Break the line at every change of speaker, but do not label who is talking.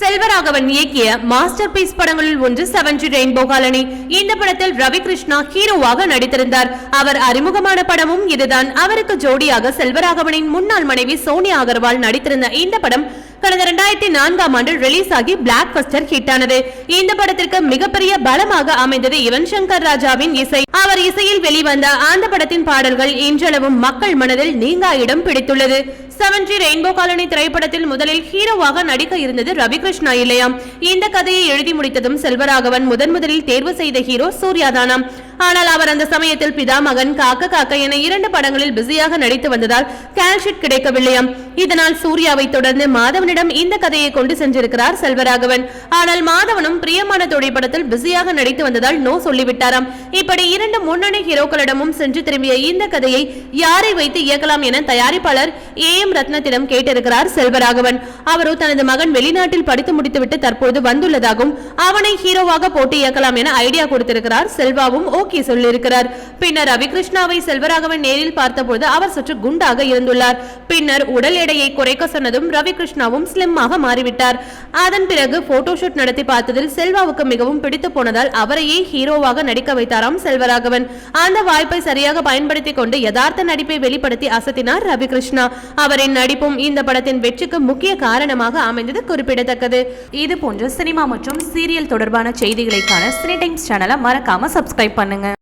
செல்வராகவன் இயக்கிய master piece படங்களில் ஒன்று செவன்ஜி ரெயின்போ காலனி. இந்த படத்தில் ரவி கிருஷ்ணா ஹீரோவாக நடித்திருந்தார். அவர் அறிமுகமான படமும் இதுதான். அவருக்கு ஜோடியாக செல்வராகவனின் முன்னாள் மனைவி சோனியா அகர்வால் நடித்திருந்த இந்த படம் கடந்த இரண்டாயிரத்தி நான்காம் ஆண்டு ரிலீஸ் ஆகி பிளாக் பஸ்டர் ஹிட் ஆனது. இந்த படத்திற்கு மிகப்பெரிய பலமாக அமைந்தது யுவன் சங்கர் ராஜாவின் இசை. அவர் இசையில் வெளிவந்த அந்த படத்தின் பாடல்கள் இன்றளவும் மக்கள் மனதில் நீங்கா இடம் பிடித்துள்ளது. செவன்டி ரெயின்போ காலனி திரைப்படத்தில் முதலில் ஹீரோவாக நடிக்க இருந்தது ரவிகிருஷ்ணா இல்லையாம். இந்த கதையை எழுதி முடித்ததும் செல்வராகவன் முதன் முதலில் தேர்வு செய்த ஹீரோ சூர்யாதானாம். ஆனால் அவர் அந்த சமயத்தில் பிதா மகன் காக்க காக்க என இரண்டு படங்களில் பிஸியாக நடித்து வந்ததால் கேல்ஷீட் கிடைக்கவில்லையாம். இதனால் சூர்யாவை தொடர்ந்து மாதவன் மாதவனிடம் இந்த கதையை கொண்டு சென்றிருக்கிறார் செல்வராகவன். ஆனால் மாதவனும் பிரியமான தோழி படத்தில் பிஸியாக நடித்து வந்ததால் நோ சொல்லிவிட்டாராம். இப்படி இரண்டு முன்னணி ஹீரோக்களிடமும் சென்று திரும்பிய இந்த கதையை யாரை வைத்து இயக்கலாம் என தயாரிப்பாளர் ஏ எம் ரத்னத்திடம் கேட்டிருக்கிறார் செல்வராகவன். அவரோ தனது மகன் வெளிநாட்டில் படித்து முடித்துவிட்டு தற்போது வந்துள்ளதாகவும் அவனை ஹீரோவாக போட்டு இயக்கலாம் என ஐடியா கொடுத்திருக்கிறார் செல்வாவும் ஓகே சொல்லியிருக்கிறார். பின்னர் ரவிகிருஷ்ணாவை செல்வராகவன் நேரில் பார்த்தபோது அவர் சற்று குண்டாக இருந்துள்ளார். பின்னர் உடல் எடையை குறைக்க சொன்னதும் ரவிகிருஷ்ணாவும் ஸ்லிம்மாக மாறிவிட்டார். அதன் பிறகு போட்டோஷூட் நடத்தி பார்த்ததில் செல்வாவுக்கு மிகவும் பிடித்து போனதால் அவரையே ஹீரோவாக நடிக்க வைத்தாராம் செல்வராகவன். அந்த வாய்ப்பை சரியாக பயன்படுத்திக் கொண்டு யதார்த்த நடிப்பை வெளிப்படுத்தி அசத்தினார் ரவிகிருஷ்ணா. அவரின் நடிப்பும் இந்த படத்தின் வெற்றிக்கு முக்கிய காரணமாக அமைந்தது குறிப்பிடத்தக்கது.
இது போன்ற சினிமா மற்றும் சீரியல் தொடர்பான செய்திகளைக்கான சினி டைம்ஸ் சேனலை மறக்காம சப்ஸ்கிரைப் பண்ணுங்க.